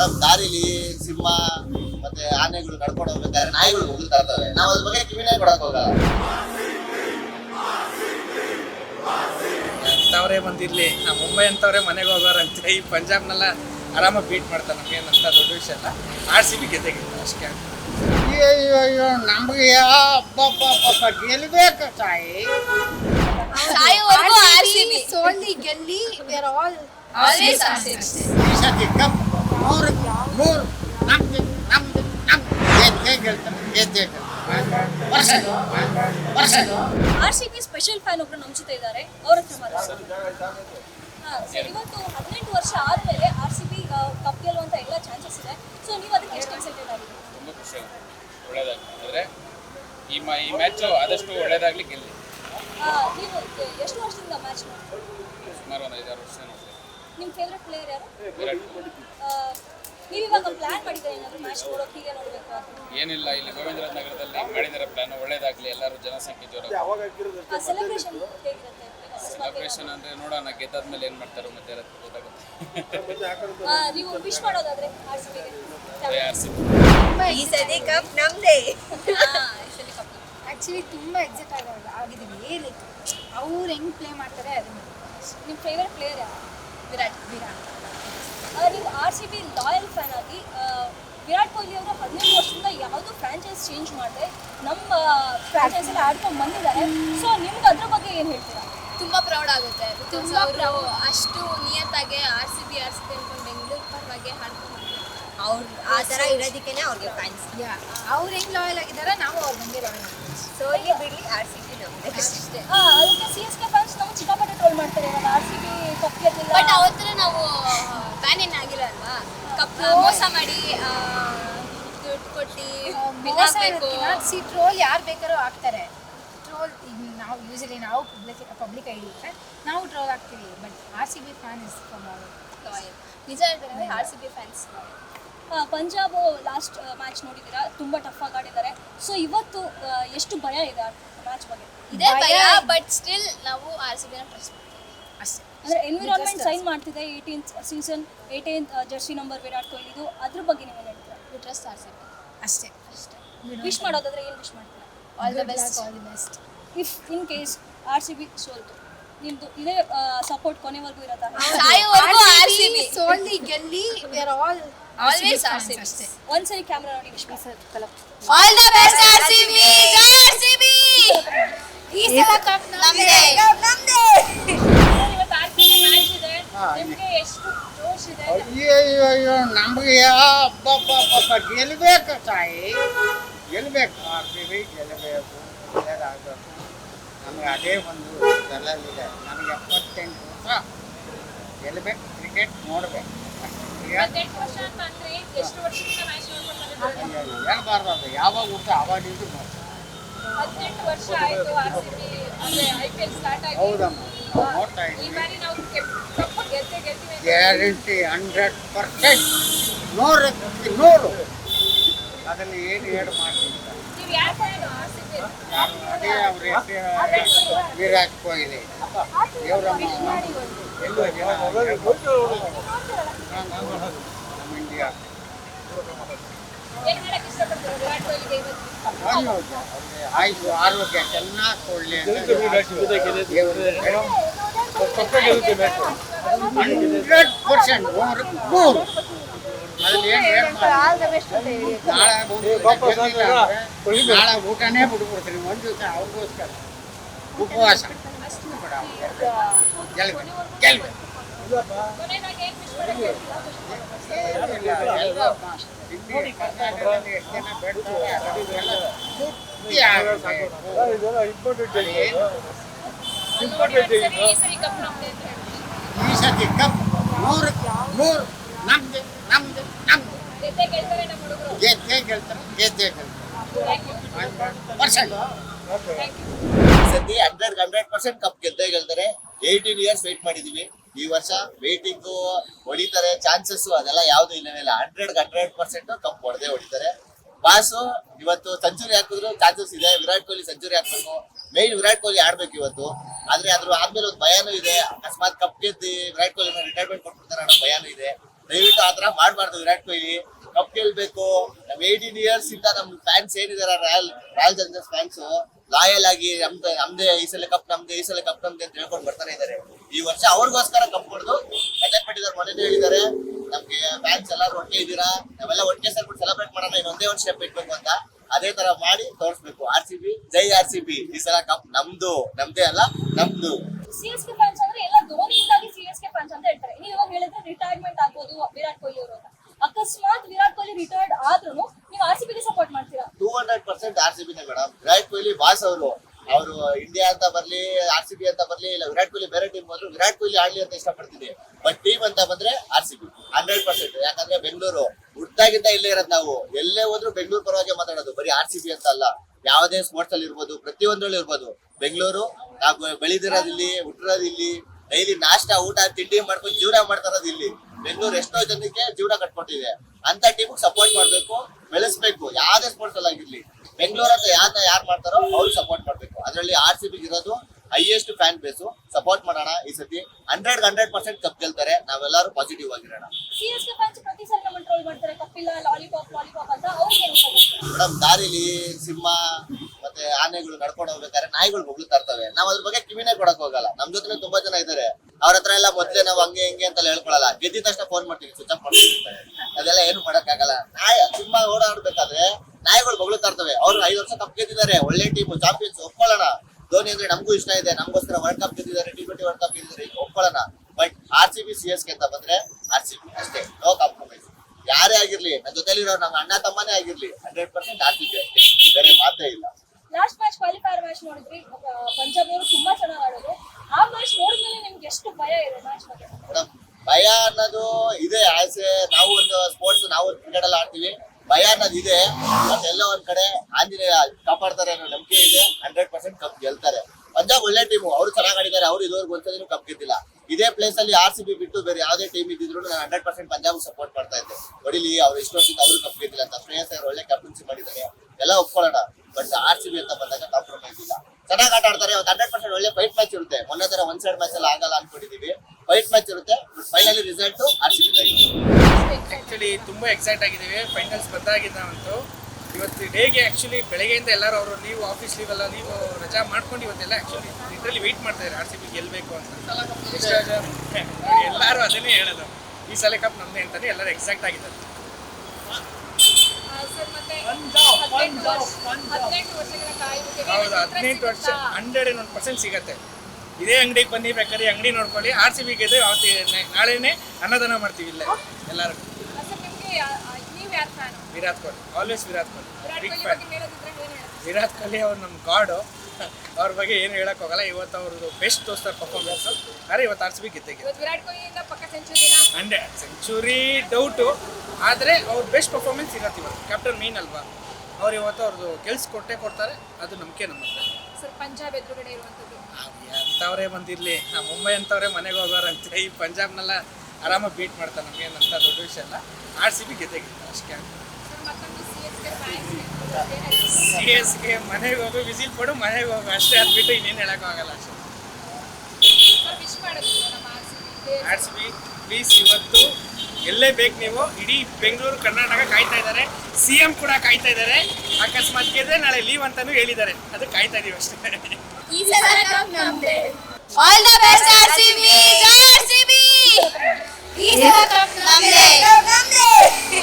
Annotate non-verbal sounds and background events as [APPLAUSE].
Madam ದಾರಿಲಿ ಸಿಂಹ ಮತ್ತೆ ಆನೆಗಳು ನಡ್ಕೊಂಡು ಹೋಗ್ಬೇಕಾದ್ರೆ ನಾಯಿಗಳು ಹೋಗ್ತಾ ಇರ್ತವೆ ನಾವು ಅದ್ರ ಬಗ್ಗೆ ಕಿವಿನೇ ಕೊಡಕ್ ಹೋಗಲ್ಲ. ಅಂತವ್ರೆ ಬಂದಿರ್ಲಿ. ಆ ಮುಂಬೈ ಅಂತವ್ರೆ ಮನೆಗೆ ಹೋಗೋರಂತೆ. ಈ ಪಂಜಾಬ್ನೆಲ್ಲ ಆರಾಮಾಗಿ ಬೀಟ್ ಮಾಡ್ತಾರೆ. ನಮಗೇನಂತ ದೊಡ್ಡ ವಿಷಯ ಅಲ್ಲ. ಆರ್ ಸಿ ಬಿ ಗೆದ್ದಿಲ್ಲ ಅಷ್ಟೇ. ಅಯ್ಯೋ ಅಯ್ಯೋ ನಮ್ಗೆ ಅಬ್ಬಬ್ಬಬ್ಬ ಗೆಲ್ಬೇಕು ತಾಯಿ. ಸಾಯೋವರೆಗೂ. ಸೋಲಿ ಗೆಲ್ಲಿ ಆರ್ ಆಲ್. ಈ ಸತಿ ಕಪ್ ಮೂರು ನಮ್ದು ನಮ್ದು ನಮ್ದು ಗೆದ್ದೇ ಗೆಲ್ತಾರೆ ವರ್ಷ ವರ್ಷ. R C B special fan ಒಬ್ರು ನಮ್ಮ ಜೊತೆ ಇದ್ದಾರೆ. ಅವ್ರ ಹತ್ರ ಇವತ್ತು ಹದಿನೆಂಟು ವರ್ಷ ಆದಮೇಲೆ ಆರ್ ಸಿ ಬಿ ಕಪ್ ಗೆಲ್ಲುವಂತ ಎಲ್ಲ ಚಾನ್ಸಸ್ ಇದೆ. ಸೊ ನೀವು ಅದಕ್ಕೆ ಎಷ್ಟು ಎಕ್ಸೈಟೆಡ್ ಆಗಿದೆ ತುಂಬ ಖುಷಿ ಆಗುತ್ತೆ. ಒಳ್ಳೇದಾಗಲಿ ಅಂದರೆ ಈ ಮ ಈ ಮ್ಯಾಚು ಆದಷ್ಟು ಒಳ್ಳೇದಾಗಲಿ ಗೆಲ್ಲಿ. ನೀವು ಎಷ್ಟು ವರ್ಷದಿಂದ ಮ್ಯಾಚ್ ನೋಡ್ತೀವಿ ಸುಮಾರು ಒಂದು ಐದಾರು ವರ್ಷ ನೋಡ್ತೀವಿ. ನಿಮ್ಮ ಫೇವ್ರೆಟ್ ಪ್ಲೇಯರ್ ಯಾರು? ವಿರಾಟ್ ಕೊಹ್ಲಿ. ಆ, ನೀವು ಇವಾಗ ಪ್ಲಾನ್ ಮಾಡಿದ್ರೆ ಏನಾದ್ರು ಮ್ಯಾಚ್ ನೋಡೋಕೆ ಹೀಗೆ ನೋಡಬೇಕು? ಏನಿಲ್ಲ ಇಲ್ಲಿ ಗೋವಿಂದರಾಜ್ ನಗರದಲ್ಲಿ ಮಾಡಿದರೆ ಪ್ಲಾನ್ ಒಳ್ಳೇದಾಗ್ಲಿ ಎಲ್ಲರೂ ಜನಸಂಖ್ಯೆ ಜೋರಾಗಿ ಸೆಲೆಬ್ರೇಷನ್ ಹೇಗಿರುತ್ತೆ? ಸೆಲೆಬ್ರೇಷನ್ ಅಂದರೆ ನೋಡೋಣ ಗೆದ್ದಾದ್ಮೇಲೆ ಏನು ಮಾಡ್ತಾರೋ ಮತ್ತೆ ಅದು ಗೊತ್ತಾಗುತ್ತೆ. ಆ, ನೀವು ವಿಶ್ ಮಾಡೋದಾದ್ರೆ ಆರ್ ಸಿ ಬಿಗೆ ಆರ್ ಸಿ ಈ ಕಪ್ ನಮ್ದೇ. ಆಕ್ಚುಲಿ ತುಂಬ ಎಕ್ಸೈಟ್ ಆಗ ಆಗಿದ್ದೀವಿ. ಏನಿತ್ತು ಅವ್ರು ಹೆಂಗ್ ಪ್ಲೇ ಮಾಡ್ತಾರೆ ಅದನ್ನ. ನಿಮ್ಮ ಫೇವ್ರೆಟ್ ಪ್ಲೇಯರ್ ಯಾರು? ವಿರಾಟ್ ವಿರಾಟ್. ನೀವು R C B loyal fan ಆಗಿ ವಿರಾಟ್ ಕೊಹ್ಲಿ ಅವರು ಹದಿನೈದು ವರ್ಷದಿಂದ ಯಾವುದು ಫ್ರಾಂಚೈಸ್ ಚೇಂಜ್ ಮಾಡದೆ. ನಮ್ಮ ಫ್ರಾಂಚೈಸಲ್ಲಿ ಆಡ್ಕೊಂಡು ಬಂದಿದ್ದಾರೆ. ಸೊ ನಿಮ್ಗೆ ಅದ್ರ ಬಗ್ಗೆ ಏನು ಹೇಳ್ತೀರಾ? ತುಂಬ ಪ್ರೌಡ್ ಆಗುತ್ತೆ. ತುಂಬಾ ಅವರು. ಅಷ್ಟು ನಿಯತ್ತಾಗಿ R C B R C B ಅನ್ಕೊಂಡು ಬೆಂಗಳೂರು ಪರವಾಗಿ ಹಾಡ್ಕೊಂಡು ಅವ್ರು ಆ ಥರ ಇರೋದಕ್ಕೇನೆ ಅವ್ರಿಗೆ ಫ್ಯಾನ್ಸ್ ಅವ್ರು ಹೆಂಗೆ ಲಾಯಲ್ ಆಗಿದ್ದಾರೆ ನಾವು ಅವ್ರ ಬಂದೇ ಲಾಯಲ್ ಈಗ ಬಿಡ್ಲಿ ಆರ್ ಸಿ ಬಿ ನಮ್ದೆ. ಅಷ್ಟೇ. ಅದಕ್ಕೆ ಸಿ ಎಸ್ ಕೆ ಫ್ಯಾನ್ಸ್ ನಮ್ಗೆ ಚಿಕ್ಕಾಪಟ್ಟೆ ಟ್ರೋಲ್ ಮಾಡ್ತಾರೆ ಆರ್ ಸಿ ಬಿ ಬಟ್ ಅವತ್ತರ ನಾವು ಫ್ಯಾನ್ ಏನ್ ಆಗಿಲ್ಲ ಅಲ್ವಾ ಕಪ್ ಮೋಸ ಮಾಡಿ ಆ, ದುಡ್ಡು ಕೊಟ್ಟು ಆಗ್ಬೇಕು ಸಿ ಟ್ರೋಲ್ ಯಾರು ಬೇಕಾದ್ರೂ ಆಗ್ತಾರೆ ಟ್ರೋಲ್ ನಾವು ಯೂಸಲಿ ನಾವು ಪಬ್ಲಿಕ್ ಪಬ್ಲಿಕ್ ಐಡಿ ಇದ್ರೆ ನಾವು ಟ್ರೋಲ್ ಆಗ್ತೀವಿ but R C B fan is. ನಿಜ ಹೇಳ್ತಾರೆ R C B fans Punjab last match ನೋಡಿದ್ದೀರಾ? ತುಂಬಾ ಟಫ್ ಆಗಿ ಆಡಿದ್ದಾರೆ. ಸೊ ಇವತ್ತು ಎಷ್ಟು ಭಯ ಇದೆ ಮ್ಯಾಚ್ ಬಗ್ಗೆ? ಇದೇ ಭಯ. ಬಟ್ ಸ್ಟಿಲ್ ನಾವು ಆರ್ ಸಿ ಬಿನ ಟ್ರಸ್ಟ್ ಅಷ್ಟೇ. ಅಂದ್ರೆ ಎನ್ವಿರಾನ್ಮೆಂಟ್ ಸೈನ್ ಮಾಡ್ತಿದೆ eighteen season eighteenth jersey number Virat ಕೊಹ್ಲಿದು. ಅದ್ರ ಬಗ್ಗೆ ನೀವೇನು ಹೇಳ್ತೀರಾ? ಟ್ರಸ್ಟ್ ಆರ್ ಸಿ ಬಿ ಅಷ್ಟೇ. ಅಷ್ಟೇ. ವಿಶ್ ಮಾಡೋದಾದ್ರೆ ಏನು ವಿಶ್ ಮಾಡ್ತೀರಾ? All the best all the best if in case R C B ಸೋಲ್ತು. ನಿಮ್ದು ಇದೇ ಸಪೋರ್ಟ್ ಕೊನೆವರೆಗೂ ಇರತ್ತೆ? ಸಾಯೋವರೆಗೂ ಆರ್ ಸಿ ಬಿ ಸೋಲಿ ಗೆಲ್ಲಿ ಆಲ್ ಒಂದ್ಸರಿ ಕ್ಯಾಮ್ರಾ ನೋಡಿ wish all the best R C B Jai R C B ಈ ಸಲ ಕಪ್ ನಮ್ದೇ ಇವತ್ತು ಆರ್ ಸಿ ಬಿ ಮ್ಯಾಚ್ ಇದೆ ನಿಮಗೆ ಎಷ್ಟು ಜೋಶ್ ಇದೆ ಅಯ್ಯೋ ಅಯ್ಯೋ ನಮ್ಗೆ ಅಬ್ಬಬ್ಬಬ್ಬ ಗೆಲ್ಬೇಕು ತಾಯಿ. ಗೆಲ್ಬೇಕು ಮಾಡ್ತೀವಿ ಗೆಲ್ಲಬೇಕು ಒಳ್ಳೇದಾಗಬೇಕು. ನಮ್ಗೆ ಅದೇ ಒಂದು ಇದೆ ನಮಗೆ ಎಪ್ಪತ್ತೆಂಟು ವರ್ಷ. ಗೆಲ್ಬೇಕು ಕ್ರಿಕೆಟ್ ನೋಡಬೇಕು? ಹೇಳ್ಬಾರ್ದು. ಅದು ಯಾವಾಗ ಊಟ ಅವಾಗ ಇದು ಹೌದಮ್ಮ ನೋಡ್ತಾ ಇದ್ದೀವಿ ಬಾರಿ ನಾವು ಕಪ್ ಗೆದ್ದೆ ಗೆಲ್ತೀವಿ ಅಂತ ಗ್ಯಾರಂಟಿ ಹಂಡ್ರೆಡ್ ಪರ್ಸೆಂಟ್ ನೂರಕ್ಕೆ ನೂರು. ಅದನ್ನು ಏನು ಹೇಳಿ ಮಾಡ್ತೀನಿ ಯಾರು ಅದೇ ಅವ್ರ ಹೆಸರು ವಿರಾಟ್ ಕೊಹ್ಲಿ. ದೇವರಮ್ಮ. ಎಲ್ಲ ಜನ ನಮ್ಮ ಇಂಡಿಯಾ ಆಯ್ತು ಆರೋಗ್ಯ ಚೆನ್ನಾಗಿ ಕೊಡಲಿ ಅಂತ ಹಂಡ್ರೆಡ್ ಪರ್ಸೆಂಟ್. ನೂರು ನೂರು ಅದ್ರಲ್ಲಿ ಏನು ಏನು ನಾಳೆ ಒಂದು ಗೆದ್ದಿಲ್ಲ ಅಂದ್ರೆ ನಾಳೆ ಊಟನೇ ಬಿಟ್ಬಿಡ್ತೀನಿ. ಒಂದು ದಿವಸ ಅವ್ರಿಗೋಸ್ಕರ. ಉಪವಾಸ. ಗೆಲ್ಬೇಕು ಗೆಲ್ಬೇಕು ಕೊನೆಯದಾಗಿ ಏನ್ ವಿಶ್ ಮಾಡಕ್ ಹೇಳ್ತೀರಾ ಏನಿಲ್ಲ, ಎಲ್ಲ ಇಲ್ಲಿ ಕರ್ನಾಟಕದಲ್ಲಿ ಎಷ್ಟು ಜನ ಬೇಡ್ತಾರೆ ಈ ಕಪ್ ನೂರು ನೂರು ನಮ್ದು ನಮ್ದು ನಮ್ದು ಗೆದ್ದೆ ಗೆಲ್ತಾರೆ ಹಂಡ್ರೆಡ್ ಹಂಡ್ರೆಡ್ ಪರ್ಸೆಂಟ್ ಕಪ್ ಗೆದ್ದೇ ಗೆಲ್ತಾರೆ. ಏಯ್ಟೀನ್ ಇಯರ್ಸ್ ವೇಟ್ ಮಾಡಿದೀವಿ. ಈ ವರ್ಷ ವೇಟಿಂಗ್ ಹೊಡಿತಾರೆ ಚಾನ್ಸಸ್ ಅದೆಲ್ಲ ಯಾವ್ದು ಇಲ್ಲ ಹಂಡ್ರೆಡ್ ಹಂಡ್ರೆಡ್ ಪರ್ಸೆಂಟ್ ಕಪ್ ಹೊಡೆದೇ ಹೊಡಿತಾರೆ. ಬಾಸು, ಇವತ್ತು ಸೆಂಚುರಿ ಹಾಕಿದ್ರು ಚಾನ್ಸಸ್ ಇದೆ. ವಿರಾಟ್ ಕೊಹ್ಲಿ ಸೆಂಚುರಿ ಹಾಕ್ಬೇಕು. ಮೈನ್ ವಿರಾಟ್ ಕೊಹ್ಲಿ ಆಡ್ಬೇಕು ಇವತ್ತು. ಆದ್ರೆ ಅದ್ರ ಆದ್ಮೇಲೆ ಒಂದು ಭಯನೂ ಇದೆ. ಅಕಸ್ಮಾತ್ ಕಪ್ ಗೆದ್ದು ವಿರಾಟ್ ಕೊಹ್ಲಿ ರಿಟೈರ್ಮೆಂಟ್ ಕೊಟ್ಬಿಡ್ತಾರೆ ಅನ್ನೋ ಭಯನೂ ಇದೆ. ದಯವಿಟ್ಟು ಆತರ ಮಾಡ್ಬಾರ್ದು ವಿರಾಟ್ ಕೊಹ್ಲಿ. ಕಪ್ ಗೆಲ್ಬೇಕು. ನಮ್ ಏಯ್ಟೀನ್ ಇಯರ್ಸ್ ಇಂದ ನಮ್ fans ಏನಿದಾರ royal royal challengers fans loyal ಆಗಿ ನಮ್ದು, ನಮ್ದೇ ಈ ಸಲ ಕಪ್ ನಮ್ದೇ ಈ ಸಲ ಕಪ್ ನಮ್ದೇ ಅಂತ ಹೇಳ್ಕೊಂಡು ಬರ್ತಾನೆ ಇದಾರೆ. ಈ ವರ್ಷ ಅವ್ರಿಗೋಸ್ಕರ ಕಪ್ ಕೊಡ್ದು ರಜತ್ ಪಟ್ಟಿದಾರ ಮೊನ್ನೆ ಹೇಳಿದ್ದಾರೆ, ನಮ್ಗೆ ಫ್ಯಾನ್ಸ್ ಎಲ್ಲಾರು ಒಟ್ಟೆ ಇದ್ದೀರಾ? ನಾವೆಲ್ಲ ಒಟ್ಟಿಗೆ ಸೇರ್ಬಿಟ್ಟು ಸೆಲೆಬ್ರೇಟ್ ಮಾಡೋಣ, ಇನ್ನೊಂದೇ ಒಂದು ಸ್ಟೆಪ್ ಇಟ್ಬೇಕು ಅಂತ. ಅದೇ ತರ ಮಾಡಿ ತೋರಿಸ್ಬೇಕು. ಆರ್ ಸಿ ಬಿ ಜೈ ಆರ್ ಸಿ ಬಿ ಈ ಸಲ ಕಪ್ ನಮ್ದು ನಮ್ದೇ ಅಲ್ಲ ನಮ್ದು. ಸಿ ಎಸ್ ಕೆ ಫ್ಯಾನ್ಸ್ ಅಂದ್ರೆ ಎಲ್ಲ ಧೋನಿಯಿಂದಾಗಿ ಸಿ ಎಸ್ ಕೆ ಫ್ಯಾನ್ಸ್ ಅಂತ ಹೇಳ್ತಾರೆ. ನೀವು ಇವಾಗ ಹೇಳಿದ್ರೆ ರಿಟೈರ್ಮೆಂಟ್ ಆಗ್ಬೋದು ವಿರಾಟ್ ಕೊಹ್ಲಿ ಅವರು ಅಂತ. ಅಕಸ್ಮಾತ್ ವಿರಾಟ್ ಕೊಹ್ಲಿ ರಿಟೈರ್ಡ್ ಆದ್ರೂ ನೀವು ಆರ್ ಸಿ ಬಿಗೆ ಸಪೋರ್ಟ್ ಮಾಡ್ತೀರಾ? Two hundred percent R C ಬಿನೇ madam Virat Kohli boss ಅವರು. ಅವರು ಇಂಡಿಯಾ ಅಂತ ಬರ್ಲಿ ಆರ್ ಸಿ ಬಿ ಅಂತ ಬರ್ಲಿ ಇಲ್ಲ ವಿರಾಟ್ ಕೊಹ್ಲಿ ಬೇರೆ ಟೀಮ್ ಬಂದ್ರು ವಿರಾಟ್ ಕೊಹ್ಲಿ ಆಡ್ಲಿ ಅಂತ ಇಷ್ಟಪಡ್ತೀನಿ. ಬಟ್ ಟೀಮ್ ಅಂತ ಬಂದ್ರೆ R C B hundred percent ಯಾಕಂದ್ರೆ ಬೆಂಗಳೂರು. ಹುಟ್ಟಾಗಿಂದ ಇಲ್ಲೇ ಇರೋದು ನಾವು. ಎಲ್ಲೇ ಹೋದ್ರು ಬೆಂಗಳೂರು ಪರವಾಗಿ ಮಾತಾಡೋದು. ಬರೀ ಆರ್ ಸಿ ಬಿ ಅಂತ ಅಲ್ಲ. ಯಾವುದೇ ಸ್ಪೋರ್ಟ್ಸ್ ಅಲ್ಲಿ ಇರ್ಬೋದು, ಪ್ರತಿಯೊಂದ್ರಲ್ಲಿ ಇರ್ಬೋದು. ಬೆಂಗಳೂರು, ನಾವು ಬೆಳೆದಿರೋದಿಲ್ಲಿ ಹುಟ್ಟಿರೋದಿಲ್ಲಿ ಡೈಲಿ ನಾಷ್ಟ, ಊಟ, ತಿಂಡಿ ಮಾಡ್ಕೊಂಡು ಜೀವನ ಮಾಡ್ತಾ ಇರೋದು ಇಲ್ಲಿ. ಬೆಂಗಳೂರು ಎಷ್ಟೋ ಜನಕ್ಕೆ ಜೀವನ ಕಟ್ಕೊಟ್ಟಿದೆ. ಅಂತ ಟೀಮ್ ಸಪೋರ್ಟ್ ಮಾಡ್ಬೇಕು, ಬೆಳೆಸ್ಬೇಕು. ಯಾವ್ದೇ ಸ್ಪೋರ್ಟ್ಸ್ ಅಲ್ಲಿ ಆಗಿರ್ಲಿ. ಬೆಂಗಳೂರು ಅಂತ ಯಾರನ್ನ ಯಾರು ಮಾಡ್ತಾರೋ ಅವ್ರು ಸಪೋರ್ಟ್ ಮಾಡ್ಬೇಕು. ಅದರಲ್ಲಿ ಆರ್ ಸಿ ಬಿ ಇರೋದು ಹೈಯೆಸ್ಟ್ ಫ್ಯಾನ್ ಬೇಸು ಸಪೋರ್ಟ್ ಮಾಡೋಣ ಈ ಸತಿ. ಹಂಡ್ರೆಡ್ ಹಂಡ್ರೆಡ್ ಪರ್ಸೆಂಟ್ ಕಪ್ ಗೆಲ್ತಾರೆ. ನಾವೆಲ್ಲರೂ ಪಾಸಿಟಿವ್ ಆಗಿರೋಣ. ಮೇಡಮ್ ದಾರಿಲಿ ಸಿಂಹ ಮತ್ತೆ ಆನೆಗಳು ನಡ್ಕೊಂಡು ಹೋಗ್ಬೇಕಾದ್ರೆ ನಾಯಿಗಳು ಬೊಗ್ಳುತ್ತಾ ಇರ್ತವೆ. ನಾವ್ ಅದ್ರ ಬಗ್ಗೆ ಕಿವಿನೇ ಕೊಡಕ್ ಹೋಗಲ್ಲ. ನಮ್ ಜೊತೆ ತುಂಬಾ ಜನ ಇದಾರೆ ಅವ್ರ ಹತ್ರ ಎಲ್ಲ ಮೊದ್ಲೇ ನಾವು ಹಂಗೆ ಹಿಂಗೆ ಅಂತ ಹೇಳ್ಕೊಳಲ್ಲ. ಗೆದ್ದಿದ ತಕ್ಷಣ ಫೋನ್ ಮಾಡ್ತೀವಿ ಸ್ವಿಚ್ ಆಫ್ ಮಾಡ್ತಿರ್ತಾರೆ ಅದೆಲ್ಲ ಏನು ಮಾಡಕ್ ಆಗಲ್ಲ ನಾಯಿ ಸಿಂಹ ಓಡಾಡ್ಬೇಕಾದ್ರೆ ನಾಯಿಗಳು ಬೊಗಳುತ್ತಾ ತರ್ತವೆ ಅವ್ರು ಐದು ವರ್ಷ ಕಪ್ ಗೆದ್ದಿದ್ದಾರೆ. ಒಳ್ಳೆ ಟೀಮ್ ಚಾಂಪಿಯನ್ಸ್ ಧೋನಿ ಅಂದ್ರೆ ನಮಗೂ ಇಷ್ಟ ಇದೆ ನಮಗೋಸ್ಕರ ವರ್ಲ್ಡ್ ಕಪ್ ಗೆದ್ದಿದ್ದಾರೆ ಟಿ ಟ್ವೆಂಟಿ ವರ್ಲ್ಡ್ ಕಪ್ ಗೆದ್ದಿದ್ದಾರೆ ಒಪ್ಕೊಳ್ಳೋಣ but R C B C S ಅಂತ ಬಂದ್ರೆ ಆರ್ ಸಿ ಬಿ ಅಷ್ಟೇ ನೋ ಕಾಂಪ್ರಮೈಸ್ ಯಾರೇ ಆಗಿರ್ಲಿ ನನ್ನ ಜೊತೆಲಿರೋ ನಮ್ಮ ಅಣ್ಣ ತಮ್ಮನೇ ಆಗಿರ್ಲಿ hundred percent R C B ಅಷ್ಟೇ. ಬೇರೆ ಮಾತೇ ಇಲ್ಲ. ಲಾಸ್ಟ್ ಮ್ಯಾಚ್ ಕ್ವಾಲಿಫೈಯರ್ ಮ್ಯಾಚ್ ನೋಡಿದ್ರಿ ಪಂಜಾಬ್ ಅವರು ತುಂಬಾ ಚೆನ್ನಾಗಿ ಆಡೋದು. ಆ ಮ್ಯಾಚ್ ನೋಡಿದ್ಮೇಲೆ ನಿಮ್ಗೆ ಎಷ್ಟು ಭಯ ಇದೆ ಮ್ಯಾಚ್ ಬಗ್ಗೆ? ಭಯ ಅನ್ನೋದು ಇದೆ. ಆಸೆ ನಾವು ಒಂದು ಸ್ಪೋರ್ಟ್ಸ್ ನಾವು ಕ್ರಿಕೆಟ್ ಅಲ್ಲಿ ಆಡ್ತೀವಿ. ಭಯ ಇದೆ. ಬಟ್ ಎಲ್ಲೋ ಒಂದ್ ಕಡೆ ಆಂಜನೇಯ ಕಾಪಾಡ್ತಾರೆ ಅನ್ನೋ ನಂಬಿಕೆ ಇದೆ. ಹಂಡ್ರೆಡ್ ಪರ್ಸೆಂಟ್ ಕಪ್ ಗೆಲ್ತಾರೆ. ಪಂಜಾಬ್ ಒಳ್ಳೆ ಟೀಮು ಅವ್ರು ಚೆನ್ನಾಗಿ ಆಡಿದ್ದಾರೆ. ಅವ್ರು ಇದುವರೆಗೂ ಒಂದ್ಸಲಿನೂ ಕಪ್ ಗೆದ್ದಿಲ್ಲ. ಇದೇ ಪ್ಲೇಸ್ ಅಲ್ಲಿ ಆರ್ ಸಿ ಬಿ ಬಿಟ್ಟು ಬೇರೆ ಯಾವುದೇ ಟೀಮ್ ಇದ್ದಿದ್ರು ನಾನು ಹಂಡ್ರೆಡ್ ಪರ್ಸೆಂಟ್ ಪಂಜಾಬ್ ಸಪೋರ್ಟ್ ಮಾಡ್ತಾ ಇದ್ದೆ. ಹೊಡಿಲಿ ಅವ್ರು ಎಷ್ಟು ವರ್ಷದಿಂದ ಅವರು ಕಪ್ ಗೆದ್ದಿಲ್ಲ ಅಂತ. ಶ್ರೇಯಸ್ ಅವ್ರು ಒಳ್ಳೆ ಕ್ಯಾಪ್ಟನ್ಸಿ ಮಾಡಿದ್ದಾರೆ. ಎಲ್ಲ ಒಪ್ಕೊಳ್ಳೋಣ. ಬಟ್ ಆರ್ ಸಿ ಬಿ ಅಂತ ಬಂದಾಗ ಕಾಂಪ್ರಮೈಸ್ ಇಲ್ಲ. ಚೆನ್ನಾಗಿ ಆಟ ಆಡ್ತಾರೆ. ಒಂದು ಹಂಡ್ರೆಡ್ ಪರ್ಸೆಂಟ್ ಒಳ್ಳೆ ಫೈಟ್ ಮ್ಯಾಚ್ ಇರುತ್ತೆ. ಮೊನ್ನೆ ತರ ಒಂದ್ ಸೈಡ್ ಮ್ಯಾಚ್ ಎಲ್ಲ ಆಗಲ್ಲ ಅನ್ಕೊಂಡಿದೀವಿ. ಫೈಟ್ ಮ್ಯಾಚ್ ಇರುತ್ತೆ. Finally result R C B actually ತುಂಬ ಎಕ್ಸೈಟ್ ಆಗಿದ್ದೀವಿ. ಫೈನಲ್ಸ್ ಬಂದಾಗಿದ್ದಾವಂತೂ. ಇವತ್ತು ಡೇಗೆ ಆ್ಯಕ್ಚುಲಿ ಬೆಳಗ್ಗೆಯಿಂದ ಎಲ್ಲರೂ ಅವರು ನೀವು ಆಫೀಸ್ ಲೀವ್ ಎಲ್ಲ ನೀವು ರಜಾ ಮಾಡ್ಕೊಂಡು ಇವತ್ತೆಲ್ಲ ಆ್ಯಕ್ಚುಲಿ ಇದರಲ್ಲಿ ವೆಯ್ಟ್ ಮಾಡ್ತಾ ಇದ್ದಾರೆ. ಆರ್ ಸಿ ಬಿ ಗೆಲ್ಲಬೇಕು ಅಂತ. [LAUGHS] ಎಲ್ಲರೂ ಅದನ್ನೇ ಹೇಳೋದು. ಈ ಸಲ ಕಪ್ ನಮ್ಮದೇ ಅಂತಾನೆ ಎಲ್ಲರೂ ಎಕ್ಸಾಕ್ಟ್ ಆಗಿದ್ದಾರೆ. ಹೌದು ಹದಿನೆಂಟು ವರ್ಷ ಹಂಡ್ರೆಡ್ ಆ್ಯಂಡ್ ಒನ್ ಪರ್ಸೆಂಟ್ ಸಿಗತ್ತೆ. ಇದೇ ಅಂಗಡಿಗೆ ಬನ್ನಿ ಬೇಕಾದ್ರೆ ಅಂಗಡಿ ನೋಡ್ಕೊಳ್ಳಿ. ಆರ್ ಸಿ ಬಿ ಅವತ್ತು ನಾಳೆನೇ ಅನ್ನದಾನ ಮಾಡ್ತೀವಿ ಇಲ್ಲೇ ಎಲ್ಲರೂ. Virat Kohli always Virat Kohli. Virat big Kohli fan ಬಗ್ಗೆ ಹೇಳೋದಿದ್ರೆ ವಿರಾಟ್ ಕೊಹ್ಲಿ ಅವ್ರು ನಮ್ಮ ಗಾಡು. ಅವ್ರ ಬಗ್ಗೆ ಏನು ಹೇಳಕ್ ಹೋಗಲ್ಲ. ಇವತ್ತು ಅವ್ರದ್ದು ಬೆಸ್ಟ್ ತೋರಿಸ್ತಾರೆ ಪರ್ಫಾರ್ಮೆನ್ಸ್ ಆದರೆ ಇವತ್ತು ಆರ್ ಸಿ ಬಿ ಗೆದ್ದೆ ಹಂಡ್ರೆಡ್ ಸೆಂಚುರಿ ಡೌಟು ಆದರೆ ಅವ್ರ ಬೆಸ್ಟ್ ಪರ್ಫಾರ್ಮೆನ್ಸ್ ಇರತ್ತೆ ಇವತ್ತು. ಕ್ಯಾಪ್ಟನ್ ಮೀನ್ ಅಲ್ವಾ? ಅವ್ರು ಇವತ್ತು ಅವ್ರದ್ದು ಕೆಲ್ಸ ಕೊಟ್ಟೆ ಕೊಡ್ತಾರೆ. ಅದು ನಂಬಿಕೆ ನಮ್ಮ ಸರ್ ಪಂಜಾಬ್ ಎದುರುಗಡೆ ಇರುವಂಥದ್ದು. ಅಂಥವ್ರೇ ಬಂದಿರಲಿ ನಮ್ಮ ಮುಂಬೈ ಅಂತವ್ರೆ ಮನೆಗೆ ಹೋಗೋರಂತೆ ಈ ಪಂಜಾಬ್ನೆಲ್ಲ ಆರಾಮಾಗಿ ಬೀಟ್ ಮಾಡ್ತಾರೆ ಏನಂತ ದೊಡ್ಡ ವಿಷಯ ಅಲ್ಲ. ಆರ್ ಸಿ ಬಿ ಗೆದ್ದೆ ಅಷ್ಟೇ ಸಿ ಎಸ್ ಕೆ ಫ್ಯಾನ್ಸ್ ಮನೆಗೆ ಹೋಗು ವಿಸಿಲ್ ಕೊಡು ಮನೆಗೆ ಹೋಗು ಅಷ್ಟೇ ಅದು ಬಿಟ್ಟು ಇನ್ನೇನು ಹೇಳೋಕ್ಕಾಗಲ್ಲ ಅಷ್ಟೇ. ಆರ್ ಸಿ ಬಿ ಪ್ಲೀಸ್ ಇವತ್ತು ಎಲ್ಲೇ ಬೇಕು ನೀವು. ಇಡೀ ಬೆಂಗಳೂರು ಕರ್ನಾಟಕ ಕಾಯ್ತಾ ಇದ್ದಾರೆ. ಸಿ ಎಂ ಕೂಡ ಕಾಯ್ತಾ ಇದ್ದಾರೆ. ಅಕಸ್ಮಾತ್ ಕೇಳಿದ್ರೆ ನಾಳೆ ಲೀವ್ ಅಂತಾನು ಹೇಳಿದ್ದಾರೆ. ಅದು ಕಾಯ್ತಾ ಇದೀವಿ ಅಷ್ಟೇ. ಈ ಸಲ cup all the best RCB C B R C B ಈ ಸಲ ಕಪ್ ನಮ್ದೇ.